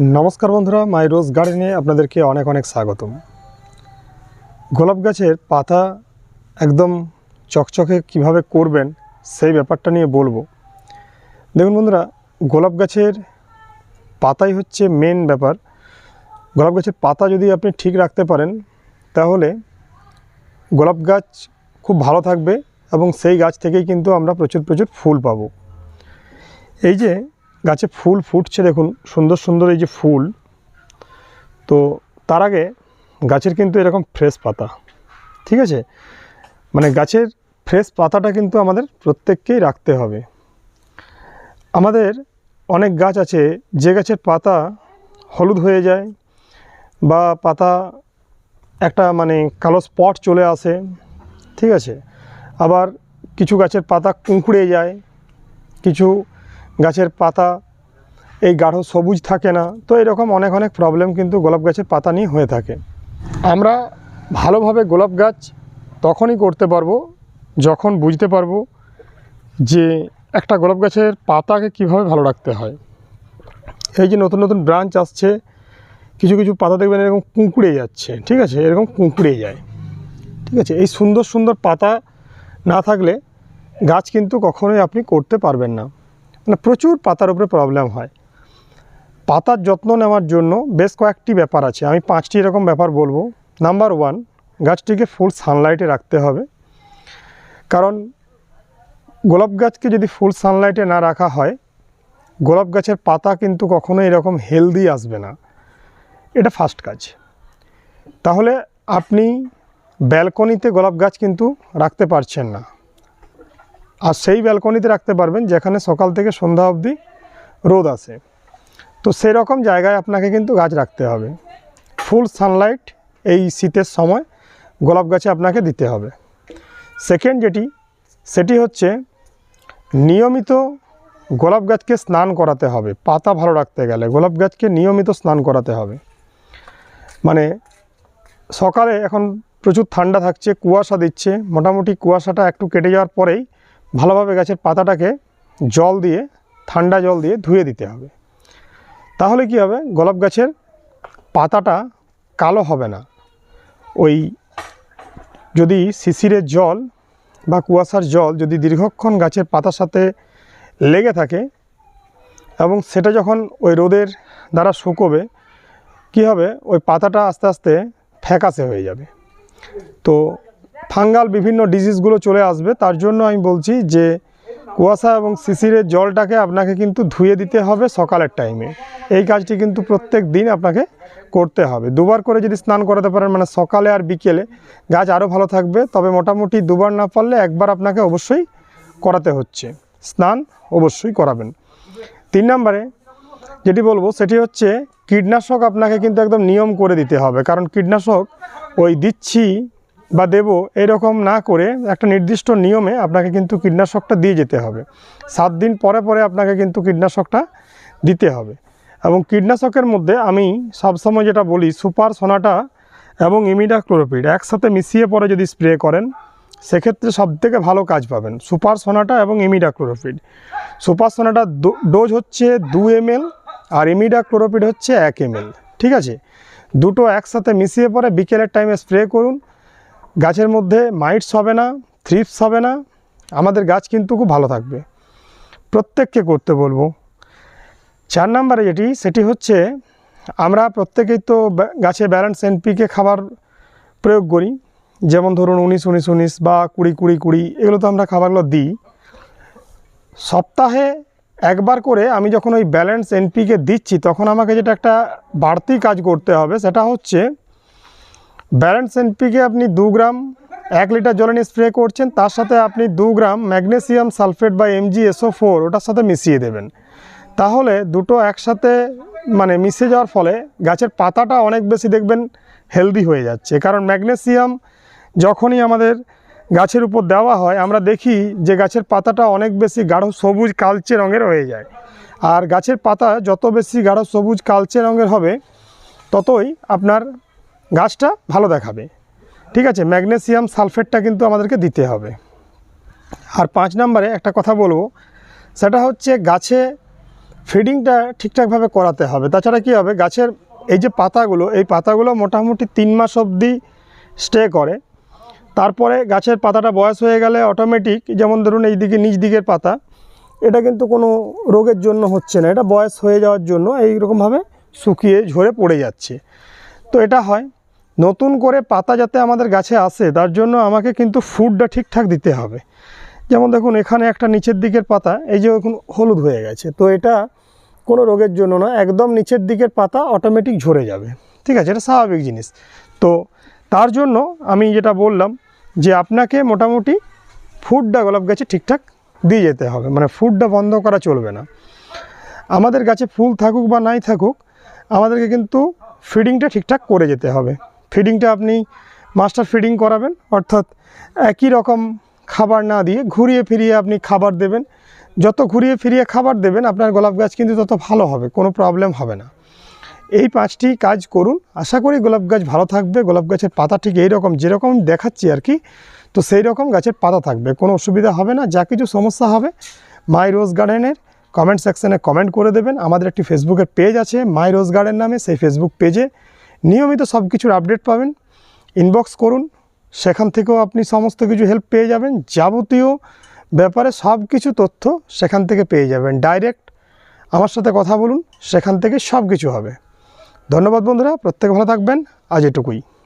নমস্কার বন্ধুরা, মাই রোজ গার্ডেনে আপনাদেরকে অনেক অনেক স্বাগতম। গোলাপ গাছের পাতা একদম চকচকে কীভাবে করবেন সেই ব্যাপারটা নিয়ে বলব। দেখুন বন্ধুরা, গোলাপ গাছের পাতাই হচ্ছে মেন ব্যাপার। গোলাপ গাছের পাতা যদি আপনি ঠিক রাখতে পারেন, তাহলে গোলাপ গাছ খুব ভালো থাকবে এবং সেই গাছ থেকেই কিন্তু আমরা প্রচুর প্রচুর ফুল পাবো। এই যে গাছে ফুল ফুটছে, দেখুন, সুন্দর সুন্দর এই যে ফুল। তো তার আগে গাছের কিন্তু এরকম ফ্রেশ পাতা, ঠিক আছে? মানে গাছের ফ্রেশ পাতাটা কিন্তু আমাদের প্রত্যেককেই রাখতে হবে। আমাদের অনেক গাছ আছে, যে গাছের পাতা হলুদ হয়ে যায় বা পাতা একটা মানে কালো স্পট চলে আসে, ঠিক আছে? আবার কিছু গাছের পাতা কুঁকড়ে যায়, কিছু গাছের পাতা, এই গাঢ় সবুজ থাকে না, তো এরকম অনেক অনেক প্রবলেম কিন্তু গোলাপ গাছের পাতা নিয়ে হয়ে থাকে। আমরা ভালোভাবে গোলাপ গাছ তখনই করতে পারব, যখন বুঝতে পারব যে একটা গোলাপ গাছের পাতাকে কীভাবে ভালো রাখতে হয়। এই যে নতুন নতুন ব্রাঞ্চ আসছে, কিছু কিছু পাতা দেখবেন এরকম কুঁকড়ে যাচ্ছে, ঠিক আছে? এরকম কুঁকড়ে যায়, ঠিক আছে? এই সুন্দর সুন্দর পাতা না থাকলে গাছ কিন্তু কখনোই আপনি করতে পারবেন না। মানে প্রচুর পাতার উপরে প্রবলেম হয়। পাতার যত্ন নেওয়ার জন্য বেশ কয়েকটি ব্যাপার আছে। আমি পাঁচটি এরকম ব্যাপার বলব। নাম্বার ওয়ান গাছটিকে ফুল সানলাইটে রাখতে হবে। কারণ গোলাপ গাছকে যদি ফুল সানলাইটে না রাখা হয়, গোলাপ গাছের পাতা কিন্তু কখনো এরকম হেলদি আসবে না। এটা ফার্স্ট কাজ। তাহলে আপনি ব্যালকনিতে গোলাপ গাছ কিন্তু রাখতে পারছেন না। আর সেই ব্যালকনিতে রাখতে পারবেন, যেখানে সকাল থেকে সন্ধ্যা অবধি রোদ আসে তো সেই রকম জায়গায় আপনাকে কিন্তু গাছ রাখতে হবে। ফুল সানলাইট এই শীতের সময় গোলাপ গাছে আপনাকে দিতে হবে। সেকেন্ড যেটি, সেটি হচ্ছে নিয়মিত গোলাপ গাছকে স্নান করাতে হবে। পাতা ভালো রাখতে গেলে গোলাপ গাছকে নিয়মিত স্নান করাতে হবে। মানে সকালে এখন প্রচুর ঠান্ডা থাকছে, কুয়াশা দিচ্ছে। মোটামুটি কুয়াশাটা একটু কেটে যাওয়ার পরেই ভালোভাবে গাছের পাতাটাকে জল দিয়ে, ঠান্ডা জল দিয়ে ধুয়ে দিতে হবে। তাহলে কি হবে? গোলাপ গাছের পাতাটা কালো হবে না। ওই যদি শিশিরের জল বা কুয়াশার জল যদি দীর্ঘক্ষণ গাছের পাতার সাথে লেগে থাকে এবং সেটা যখন ওই রোদের দ্বারা শুকোবে, কী হবে? ওই পাতাটা আস্তে আস্তে ফ্যাকাসে হয়ে যাবে। তো ফাঙ্গাল বিভিন্ন ডিজিজগুলো চলে আসবে, তার জন্য আমি বলছি যে কুয়াশা এবং শিশিরের জলটাকে আপনাকে কিন্তু ধুয়ে দিতে হবে সকালের টাইমে এই কাজটি কিন্তু প্রত্যেক দিন আপনাকে করতে হবে। দুবার করে যদি স্নান করাতে পারেন মানে সকালে আর বিকেলে, গাছ আরও ভালো থাকবে। তবে মোটামুটি দুবার না পারলে একবার আপনাকে অবশ্যই করাতে হচ্ছে। স্নান অবশ্যই করাবেন। তিন নম্বরে যেটি বলব, সেটি হচ্ছে কীটনাশক আপনাকে কিন্তু একদম নিয়ম করে দিতে হবে। কারণ কীটনাশক ওই দিচ্ছি বা দেব এরকম না করে একটা নির্দিষ্ট নিয়মে আপনাকে কিন্তু কীটনাশকটা দিয়ে যেতে হবে। সাত দিন পরে পরে আপনাকে কিন্তু কীটনাশকটা দিতে হবে। এবং কীটনাশকের মধ্যে আমি সবসময় যেটা বলি, সুপার সোনাটা এবং ইমিডাক্লোরোপিড একসাথে মিশিয়ে পরে যদি স্প্রে করেন, সেক্ষেত্রে সবথেকে ভালো কাজ পাবেন। সুপার সোনাটা এবং ইমিডাক্লোরোপিড সুপার সোনাটা ডোজ হচ্ছে দু এমএল আর ইমিডাক্লোরোপিড হচ্ছে এক এমএল। ঠিক আছে? দুটো একসাথে মিশিয়ে পরে বিকেলের টাইমে স্প্রে করুন। গাছের মধ্যে মাইটস হবে না, থ্রিপস হবে না, আমাদের গাছ কিন্তু খুব ভালো থাকবে। প্রত্যেককে করতে বলব। চার নম্বরে যেটি, সেটি হচ্ছে আমরা প্রত্যেকেই তো গাছে ব্যালেন্স এনপিকে খাবার প্রয়োগ করি। যেমন ধরুন উনিশ উনিশ উনিশ বা কুড়ি কুড়ি কুড়ি, এগুলো তো আমরা খাবারগুলো দিই। সপ্তাহে একবার করে আমি যখন ওই ব্যালেন্স এনপিকে দিচ্ছি, তখন আমাকে যেটা একটা বাড়তি কাজ করতে হবে, সেটা হচ্ছে ব্যালেন্স এনপিকে আপনি দু গ্রাম এক লিটার জলে স্প্রে করছেন, তার সাথে আপনি দু গ্রাম ম্যাগনেসিয়াম সালফেট বা M G S O four ওটার সাথে মিশিয়ে দেবেন। তাহলে দুটো একসাথে মানে মিশে যাওয়ার ফলে গাছের পাতাটা অনেক বেশি দেখবেন হেলদি হয়ে যাচ্ছে। কারণ ম্যাগনেসিয়াম যখনই আমাদের গাছের উপর দেওয়া হয়, আমরা দেখি যে গাছের পাতাটা অনেক বেশি গাঢ় সবুজ কালচে রঙের হয়ে যায়। আর গাছের পাতা যত বেশি গাঢ় সবুজ কালচে রঙের হবে, ততই আপনার গাছটা ভালো দেখাবে। ঠিক আছে, ম্যাগনেসিয়াম সালফেটটা কিন্তু আমাদেরকে দিতে হবে। আর পাঁচ নম্বরে একটা কথা বলব, সেটা হচ্ছে গাছে ফিডিংটা ঠিকঠাকভাবে করাতে হবে। তাছাড়া কী হবে, গাছের এই যে পাতাগুলো, এই পাতাগুলো মোটামুটি তিন মাস অবধি স্টে করে। তারপরে গাছের পাতাটা বয়স হয়ে গেলে অটোমেটিক যেমন ধরুন এই দিকে নিচ দিকের পাতা, এটা কিন্তু কোনো রোগের জন্য হচ্ছে না। এটা বয়স হয়ে যাওয়ার জন্য এইরকমভাবে শুকিয়ে ঝরে পড়ে যাচ্ছে। তো এটা হয়। নতুন করে পাতা যাতে আমাদের গাছে আসে, তার জন্য আমাকে কিন্তু ফুডটা ঠিকঠাক দিতে হবে। যেমন দেখুন, এখানে একটা নিচের দিকের পাতা, এই যে এখন হলুদ হয়ে গেছে, তো এটা কোনো রোগের জন্য না একদম নিচের দিকের পাতা অটোমেটিক ঝরে যাবে। ঠিক আছে, এটা স্বাভাবিক জিনিস। তো তার জন্য আমি যেটা বললাম যে আপনাকে মোটামুটি ফুডটা গোলাপ গাছে ঠিকঠাক দিয়ে যেতে হবে মানে ফুডটা বন্ধ করা চলবে না। আমাদের গাছে ফুল থাকুক বা নাই থাকুক, আমাদেরকে কিন্তু ফিডিংটা ঠিকঠাক করে যেতে হবে। ফিডিংটা আপনি মাস্টার ফিডিং করাবেন, অর্থাৎ একই রকম খাবার না দিয়ে ঘুরিয়ে ফিরিয়ে আপনি খাবার দেবেন। যত ঘুরিয়ে ফিরিয়ে খাবার দেবেন, আপনার গোলাপ গাছ কিন্তু তত ভালো হবে, কোনো প্রবলেম হবে না। এই পাঁচটি কাজ করুন। আশা করি গোলাপ গাছ ভালো থাকবে, গোলাপ গাছের পাতা ঠিক এইরকম, যেরকম দেখাচ্ছি আর কি, তো সেই রকম গাছের পাতা থাকবে, কোনো অসুবিধা হবে না, যা কিছু সমস্যা হবে, মাই রোজ গার্ডেনের কমেন্ট সেকশানে কমেন্ট করে দেবেন। আমাদের একটি ফেসবুকের পেজ আছে, মাই রোজ গার্ডেন নামে, সেই ফেসবুক পেজে নিয়মিত সব কিছুর আপডেট পাবেন। ইনবক্স করুন, সেখান থেকেও আপনি সমস্ত কিছু হেল্প পেয়ে যাবেন। যাবতীয় ব্যাপারে সব কিছু তথ্য সেখান থেকে পেয়ে যাবেন। ডাইরেক্ট আমার সাথে কথা বলুন, সেখান থেকে সব কিছু হবে। ধন্যবাদ বন্ধুরা, প্রত্যেকে ভালো থাকবেন। আজ এটুকুই।